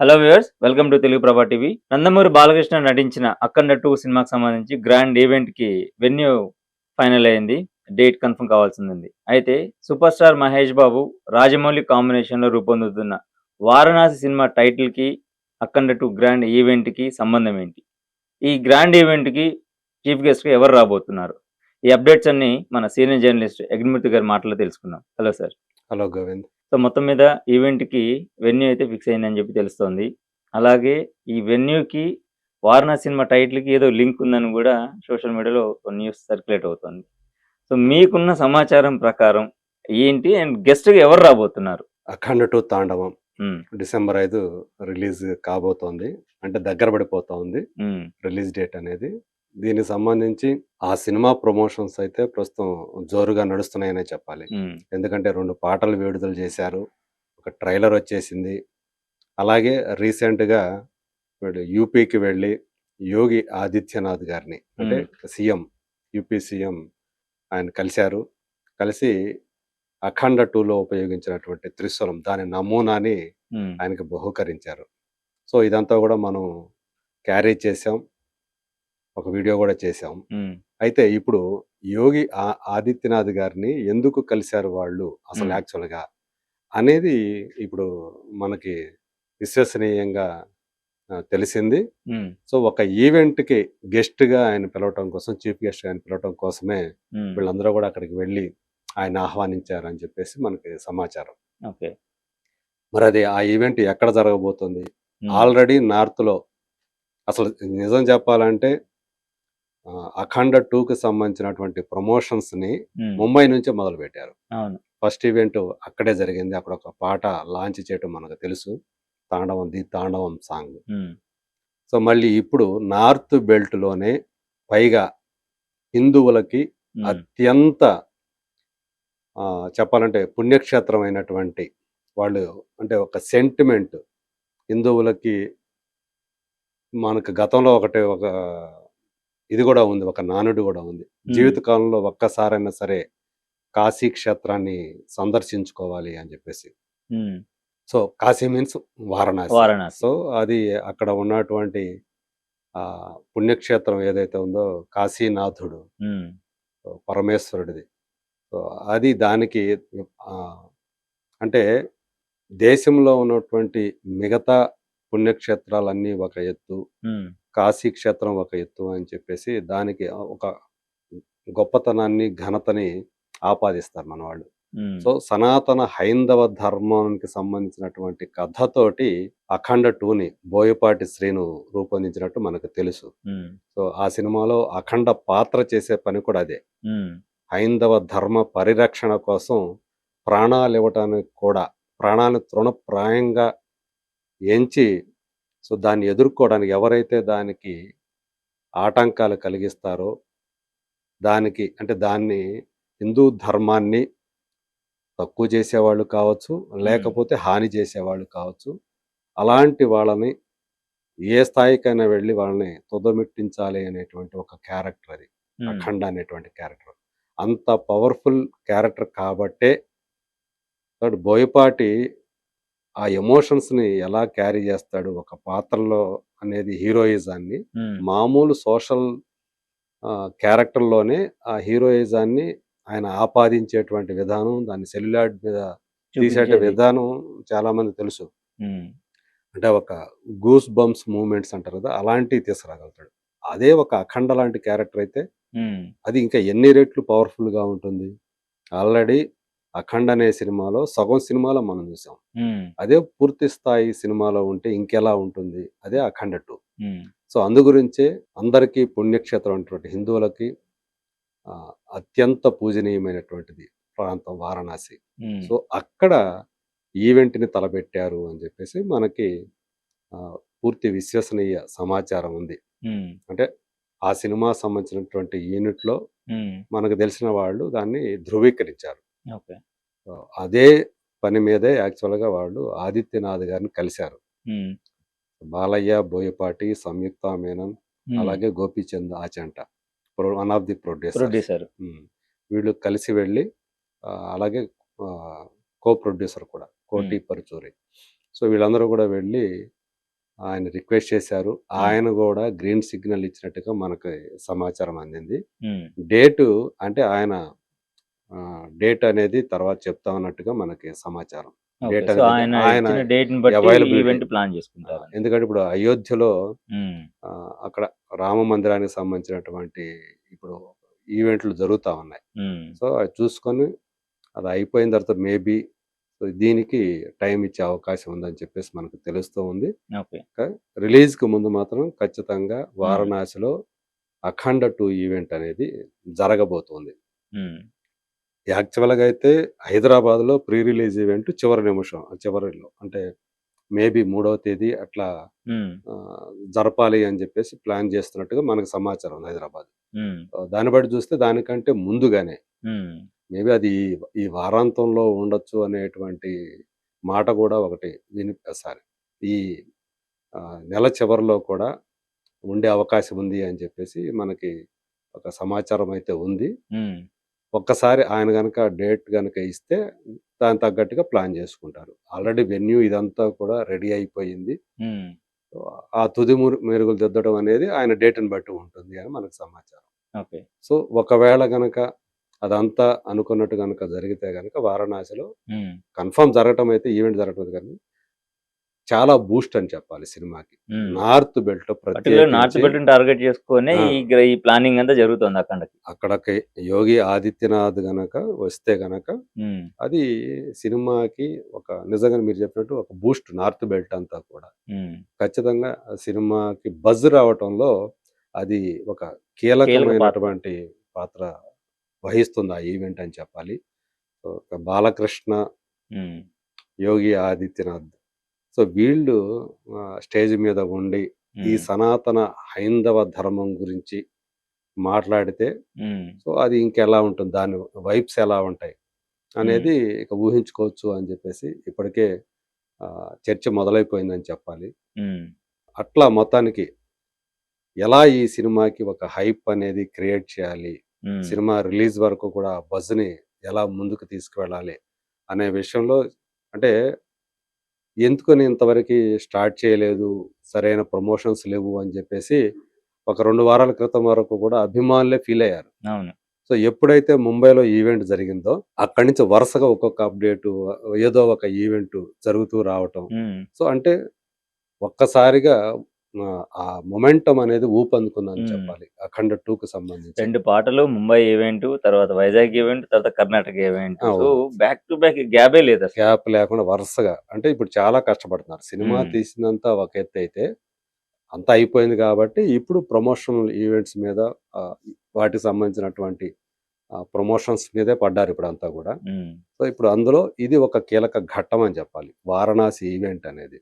Hello viewers welcome to Telugu Prabha TV. Nandamuri Balakrishna నటించిన అఖండ two సినిమాకి సంబంధించి గ్రాండ్ ఈవెంట్కి వెన్యూ ఫైనల్ అయింది. డేట్ కన్ఫర్మ్ కావాల్సి ఉంది అయితే సూపర్ స్టార్ మహేష్ బాబు రాజమౌళి కాంబినేషన్లో రూపొందుతున్న వారణాసి సినిమా టైటిల్కి అఖండ టూ గ్రాండ్ ఈవెంట్కి సంబంధం ఏంటి? ఈ గ్రాండ్ ఈవెంట్కి చీఫ్ గెస్ట్గా ఎవరు రాబోతున్నారు? ఈ అప్డేట్స్ అన్ని మన సీనియర్ జర్నలిస్ట్ అగ్నిమూర్తి గారి మాటలో తెలుసుకుందాం. Hello sir hello Govind so మొత్తం మీద ఈవెంట్కి వెన్యూ అయితే ఫిక్స్ అయిందని చెప్పి తెలుస్తోంది. అలాగే ఈ వెన్యూకి వారణాసి సినిమా టైటిల్కి ఏదో లింక్ ఉందని కూడా సోషల్ మీడియాలో న్యూస్ సర్క్యులేట్ అవుతుంది. సో మీకున్న సమాచారం ప్రకారం ఏంటి? అండ్ గెస్ట్గా ఎవరు రాబోతున్నారు? అఖండ టూ తాండవం డిసెంబర్ ఐదు రిలీజ్ కాబోతోంది. అంటే దగ్గర పడిపోతా ఉంది ఉమ్, రిలీజ్ డేట్ అనేది. దీనికి సంబంధించి ఆ సినిమా ప్రమోషన్స్ అయితే ప్రస్తుతం జోరుగా నడుస్తున్నాయనే చెప్పాలి. ఎందుకంటే రెండు పాటలు విడుదల చేశారు. ఒక ట్రైలర్ వచ్చేసింది. అలాగే రీసెంట్గా వీడు యూపీకి వెళ్ళి యోగి ఆదిత్యనాథ్ గారిని అంటే సీఎం యూపీ సీఎం ఆయన కలిశారు. కలిసి అఖండ టూలో ఉపయోగించినటువంటి త్రిశూలం దాని నమూనాని ఆయనకి బహుకరించారు. సో ఇదంతా కూడా మనం క్యారీ చేసాం ఒక వీడియో కూడా ఉమ్, అయితే ఇప్పుడు యోగి ఆదిత్యనాథ్ గారిని ఎందుకు కలిశారు వాళ్ళు అసలు. యాక్చువల్గా అనేది ఇప్పుడు మనకి విశ్వసనీయంగా తెలిసింది. సో ఒక ఈవెంట్కి గెస్ట్గా ఆయన పిలవటం కోసం చీఫ్ గెస్ట్గా ఆయన పిలవటం కోసమే వీళ్ళందరూ కూడా అక్కడికి వెళ్ళి ఆయన ఆహ్వానించారు అని చెప్పేసి మనకి సమాచారం. ఓకే. మరి అది ఆ ఈవెంట్ ఎక్కడ జరగబోతుంది? ఆల్రెడీ నార్త్లో అసలు నిజం చెప్పాలంటే అఖండ టూకి సంబంధించినటువంటి ప్రమోషన్స్ని ఉమ్, ముంబై నుంచే మొదలు పెట్టారు ఫస్ట్ ఈవెంట్ అక్కడే జరిగింది. అక్కడ ఒక పాట లాంచ్ చేయటం మనకు తెలుసు. తాండవం ది తాండవం సాంగ్. సో మళ్ళీ ఇప్పుడు నార్త్ బెల్ట్లోనే పైగా హిందువులకి అత్యంత చెప్పాలంటే పుణ్యక్షేత్రం అయినటువంటి వాళ్ళు అంటే ఒక సెంటిమెంట్ హిందువులకి మనకు గతంలో ఒకటి ఒక ఇది కూడా ఉంది ఒక నానుడు కూడా ఉంది. జీవితకాలంలో ఒక్కసారైనా సరే కాశీ క్షేత్రాన్ని సందర్శించుకోవాలి అని చెప్పేసి. So Kashi means Varanasi. Varanasi. So అది అక్కడ ఉన్నటువంటి ఆ పుణ్యక్షేత్రం ఏదైతే ఉందో కాశీనాథుడు పరమేశ్వరుడిది. సో అది దానికి అంటే దేశంలో ఉన్నటువంటి మిగతా పుణ్యక్షేత్రాలన్నీ ఒక ఎత్తు. కాశీ క్షేత్రం ఒక ఎత్తు అని చెప్పేసి దానికి ఒక గొప్పతనాన్ని ఘనతని ఆపాదిస్తారు మన వాళ్ళు సో సనాతన హైందవ ధర్మానికి సంబంధించినటువంటి కథతోటి అఖండ టూని బోయపాటి శ్రీను రూపొందించినట్టు మనకు తెలుసు. సో ఆ సినిమాలో అఖండ పాత్ర చేసే పని కూడా అదే. హైందవ ధర్మ పరిరక్షణ కోసం ప్రాణాలు ఇవ్వటానికి కూడా ప్రాణాలను తృణప్రాయంగా ఎంచి సో దాన్ని ఎదుర్కోవడానికి ఎవరైతే దానికి ఆటంకాలు కలిగిస్తారో దానికి అంటే దాన్ని హిందూ ధర్మాన్ని తక్కువ చేసేవాళ్ళు కావచ్చు లేకపోతే హాని చేసేవాళ్ళు కావచ్చు అలాంటి వాళ్ళని ఏ స్థాయికైనా వెళ్ళి వాళ్ళని తుదమిట్టించాలి అనేటువంటి ఒక క్యారెక్టర్ అది అఖండ అనేటువంటి క్యారెక్టర్. అంత పవర్ఫుల్ క్యారెక్టర్ కాబట్టే కాబట్టి బోయపాటి ఆ ఎమోషన్స్ని ఎలా క్యారీ చేస్తాడు ఒక పాత్రలో అనేది హీరోయిజాన్ని మామూలు సోషల్ క్యారెక్టర్లోనే ఆ హీరోయిజాన్ని ఆయన ఆపాదించేటువంటి విధానం దాన్ని సెల్యులాయిడ్ మీద తీసేట. విధానం చాలా మంది తెలుసు అంటే ఒక గూస్ బంప్స్ మూమెంట్స్ అంటారు కదా అలాంటివి తీసుకురాగలుగుతాడు. అదే ఒక అఖండ లాంటి క్యారెక్టర్ అయితే అది ఇంకా ఎన్ని రెట్లు పవర్ఫుల్గా ఉంటుంది. ఆల్రెడీ అఖండ అనే సినిమాలో సగం సినిమాలో మనం చూసాం. అదే పూర్తి స్థాయి సినిమాలో ఉంటే ఇంకెలా ఉంటుంది? అదే అఖండ టూ. సో అందు గురించే అందరికీ పుణ్యక్షేత్రం అనేటువంటి హిందువులకి అత్యంత పూజనీయమైనటువంటిది ప్రాంతం వారణాసి. సో అక్కడ ఈవెంట్ని తలపెట్టారు అని చెప్పేసి మనకి పూర్తి విశ్వసనీయ సమాచారం ఉంది. ఉమ్, ఆ సినిమా సంబంధించినటువంటి యూనిట్లో మనకు తెలిసిన వాళ్ళు దాన్ని ధృవీకరించారు. అదే పని మీదే యాక్చువల్గా వాళ్ళు ఆదిత్యనాథ్ గారిని కలిశారు. బాలయ్య బోయపాటి సంయుక్త మేనన్ అలాగే Gopichand Achanta one of the producer. వీళ్ళు కలిసి వెళ్ళి అలాగే కో ప్రొడ్యూసర్ కూడా కోటి పరుచూరి. సో వీళ్ళందరూ కూడా వెళ్ళి ఆయన రిక్వెస్ట్ చేశారు. ఆయన కూడా గ్రీన్ సిగ్నల్ ఇచ్చినట్టుగా మనకి సమాచారం అందింది. డేటు అంటే ఆయన డేట్ అనేది తర్వాత చెప్తా ఉన్నట్టుగా మనకి సమాచారం. డేట్ అనేది ప్లాన్ చేసుకుంటారు ఎందుకంటే ఇప్పుడు అయోధ్యలో అక్కడ రామ మందిరానికి సంబంధించినటువంటి ఇప్పుడు ఈవెంట్లు జరుగుతూ ఉన్నాయి. సో అది చూసుకొని అది అయిపోయిన తర్వాత మేబీ దీనికి టైం ఇచ్చే అవకాశం ఉందని చెప్పేసి మనకు తెలుస్తూ ఉంది. ఓకే. రిలీజ్కి ముందు మాత్రం ఖచ్చితంగా వారణాసిలో అఖండ టూ ఈవెంట్ అనేది జరగబోతుంది. యాక్చువల్గా అయితే హైదరాబాద్లో ప్రీ రిలీజ్ ఈవెంట్ చివరి నిమిషం చివరిలో. అంటే మేబీ మూడవ తేదీ అట్లా జరపాలి అని చెప్పేసి ప్లాన్ చేస్తున్నట్టుగా మనకు సమాచారం హైదరాబాద్. దాన్ని బట్టి చూస్తే దానికంటే ముందుగానే మేబీ అది ఈ- వారాంతంలో ఉండొచ్చు అనేటువంటి మాట కూడా ఒకటి విని సారీ ఈ నెల చివరిలో కూడా ఉండే అవకాశం ఉంది అని చెప్పేసి మనకి ఒక సమాచారం అయితే ఉంది. ఒక్కసారి ఆయన కనుక డేట్ కనుక ఇస్తే దాని తగ్గట్టుగా ప్లాన్ చేసుకుంటారు. ఆల్రెడీ వెన్యూ ఇదంతా కూడా రెడీ అయిపోయింది. ఆ తుది మురు- మెరుగులు దిద్దడం అనేది ఆయన డేట్ని బట్టి ఉంటుంది అని మనకు సమాచారం. ఓకే. సో ఒకవేళ గనక అదంతా అనుకున్నట్టు కనుక జరిగితే కనుక వారణాసిలో కన్ఫర్మ్ జరగటం అయితే ఈవెంట్ జరగటం కానీ చాలా బూస్ట్ అని చెప్పాలి సినిమాకి. North belt north belt target చేసుకొని. ఈ ప్లానింగ్ అంతా జరుగుతుంది అక్కడికి అక్కడికి యోగి ఆదిత్యనాథ్ గనక వస్తే గనక అది సినిమాకి ఒక నిజంగా మీరు చెప్పినట్టు ఒక బూస్ట్ నార్త్ బెల్ట్ అంతా కూడా. ఖచ్చితంగా సినిమాకి బజ్ రావటంలో అది ఒక కీలకమైనటువంటి పాత్ర వహిస్తుంది ఆ ఈవెంట్ అని చెప్పాలి. బాలకృష్ణ యోగి ఆదిత్యనాథ్ సో వీళ్ళు స్టేజ్ మీద ఉండి ఈ సనాతన హైందవ ధర్మం గురించి మాట్లాడితే సో అది ఇంకెలా ఉంటుంది? దాని వైబ్స్ ఎలా ఉంటాయి? అనేది ఇక ఊహించుకోవచ్చు అని చెప్పేసి ఇప్పటికే చర్చ మొదలైపోయిందని చెప్పాలి. అట్లా మొత్తానికి ఎలా ఈ సినిమాకి ఒక హైప్ అనేది క్రియేట్ చేయాలి? సినిమా రిలీజ్ వరకు కూడా బజ్ని ఎలా ముందుకు తీసుకువెళ్ళాలి? అనే విషయంలో అంటే ఎందుకని ఇంతవరకు స్టార్ట్ చేయలేదు? సరైన ప్రమోషన్స్ లేవు అని చెప్పేసి ఒక రెండు వారాల క్రితం వరకు కూడా అభిమానులే ఫీల్ అయ్యారు. అవును. సో ఎప్పుడైతే ముంబైలో ఈవెంట్ జరిగిందో అక్కడి నుంచి వరుసగా ఒక్కొక్క అప్డేటు ఏదో ఒక ఈవెంట్ జరుగుతూ రావటం. సో అంటే ఒక్కసారిగా ఆ, మొమెంటం అనేది ఊపందుకుందని. చెప్పాలి. అఖండ టూకు సంబంధించి. రెండు పాటలు ముంబై ఈవెంట్ తర్వాత వైజాగ్ ఈవెంట్ తర్వాత Karnataka event back to back గ్యాబే లేదు గ్యాప్ లేకుండా వరుసగా. అంటే ఇప్పుడు చాలా కష్టపడుతున్నారు. సినిమా. తీసినంత ఒక ఎత్తు అయితే అంతా అయిపోయింది కాబట్టి ఇప్పుడు ప్రమోషనల్ ఈవెంట్స్ మీద వాటికి సంబంధించినటువంటి ప్రమోషన్స్ మీదే పడ్డారు ఇప్పుడు అంతా కూడా. సో ఇప్పుడు అందులో ఇది ఒక కీలక ఘట్టం అని చెప్పాలి. వారణాసి ఈవెంట్ అనేది.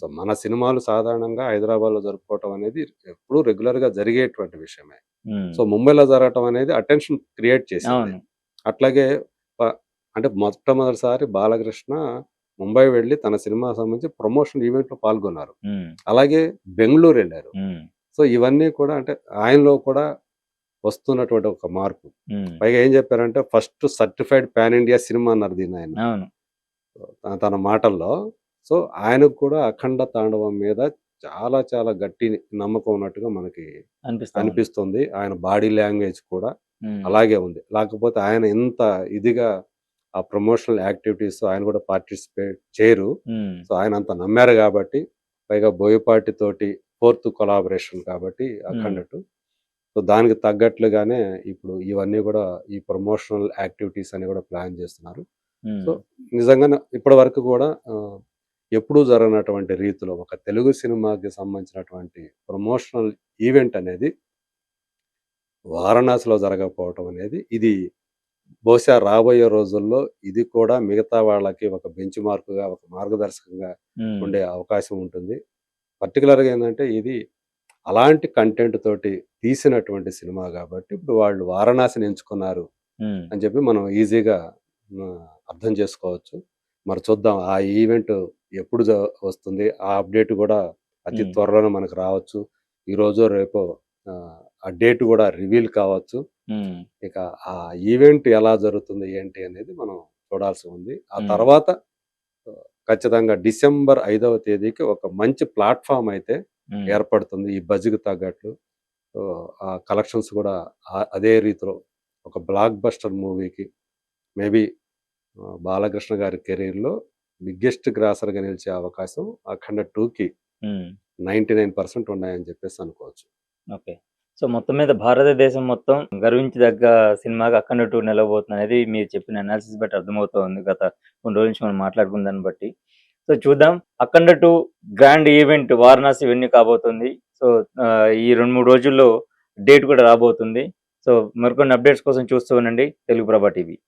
సో మన సినిమాలు సాధారణంగా హైదరాబాద్లో జరుపుకోవటం అనేది ఎప్పుడు రెగ్యులర్గా జరిగేటువంటి విషయమే. సో ముంబైలో జరగటం అనేది అటెన్షన్ క్రియేట్ చేసింది. అట్లాగే అంటే మొట్టమొదటిసారి బాలకృష్ణ ముంబై వెళ్ళి తన సినిమా సంబంధించి ప్రమోషన్ ఈవెంట్లో పాల్గొన్నారు అలాగే బెంగళూరు వెళ్ళారు. సో ఇవన్నీ కూడా అంటే ఆయనలో కూడా వస్తున్నటువంటి ఒక మార్పు. పైగా ఏం చెప్పారంటే first certified pan India cinema అన్నారు దీన్ని ఆయన. తన- మాటల్లో. సో ఆయనకు కూడా అఖండ తాండవం మీద చాలా చాలా గట్టి నమ్మకం ఉన్నట్టుగా మనకి అనిపిస్తుంది అనిపిస్తుంది. ఆయన బాడీ లాంగ్వేజ్ కూడా అలాగే ఉంది. లేకపోతే ఆయన ఇంత ఇదిగా ఆ ప్రమోషనల్ యాక్టివిటీస్ ఆయన కూడా పార్టిసిపేట్ చేయరు. సో ఆయన అంత నమ్మారు కాబట్టి పైగా బోయపాటి తోటి ఫోర్త్ కొలాబరేషన్ కాబట్టి అఖండటు సో దానికి తగ్గట్లుగానే ఇప్పుడు ఇవన్నీ కూడా ఈ ప్రమోషనల్ యాక్టివిటీస్ అని కూడా ప్లాన్ చేస్తున్నారు. సో నిజంగా ఇప్పటి వరకు కూడా ఎప్పుడూ జరగనటువంటి రీతిలో ఒక తెలుగు సినిమాకి సంబంధించినటువంటి ప్రమోషనల్ ఈవెంట్ అనేది వారణాసిలో జరగకపోవటం అనేది ఇది బహుశా రాబోయే రోజుల్లో ఇది కూడా మిగతా వాళ్ళకి ఒక బెంచ్ మార్కుగా ఒక మార్గదర్శకంగా ఉండే అవకాశం ఉంటుంది. పర్టికులర్గా ఏంటంటే ఇది అలాంటి కంటెంట్ తోటి తీసినటువంటి సినిమా కాబట్టి ఇప్పుడు వాళ్ళు వారణాసిని ఎంచుకున్నారు అని చెప్పి మనం ఈజీగా అర్థం చేసుకోవచ్చు. మరి చూద్దాం ఆ ఈవెంట్ ఎప్పుడు వస్తుంది ఆ అప్డేట్ కూడా అతి. త్వరలోనే మనకు రావచ్చు. ఈ రోజు రేపు ఆ, డేట్ కూడా రివీల్ కావచ్చు. ఇక ఆ ఈవెంట్ ఎలా జరుగుతుంది ఏంటి అనేది మనం చూడాల్సి ఉంది. ఆ. తర్వాత ఖచ్చితంగా డిసెంబర్ ఐదవ తేదీకి ఒక మంచి ప్లాట్ఫామ్ అయితే ఏర్పడుతుంది ఈ బజ్కి తగ్గట్లు. ఆ కలెక్షన్స్ కూడా అదే రీతిలో ఒక బ్లాక్ బస్టర్ మూవీకి మేబీ బాలకృష్ణ గారి కెరీర్లో బిగ్గెస్ట్ గ్రాసర్గా నిలిచే అవకాశం అఖండ టూకి నైంటీ నైన్ పర్సెంట్ ఉన్నాయని చెప్పేసి అనుకోవచ్చు. ఓకే. సో మొత్తం మీద భారతదేశం మొత్తం గర్వించదగ్గ సినిమాగా అక్కడ టూ నిలవబోతుంది అనేది మీరు చెప్పిన అనాలిసిస్ బట్టి అర్థమవుతోంది. గత కొన్ని రోజుల నుంచి మనం మాట్లాడుకున్న దాన్ని బట్టి. సో చూద్దాం. Akhanda two grand event Varanasi venue కాబోతుంది. సో ఆ, ఈ రెండు మూడు రోజుల్లో డేట్ కూడా రాబోతుంది. సో మరికొన్ని అప్డేట్స్ కోసం చూస్తూ ఉండండి. తెలుగు ప్రభా టీవీ.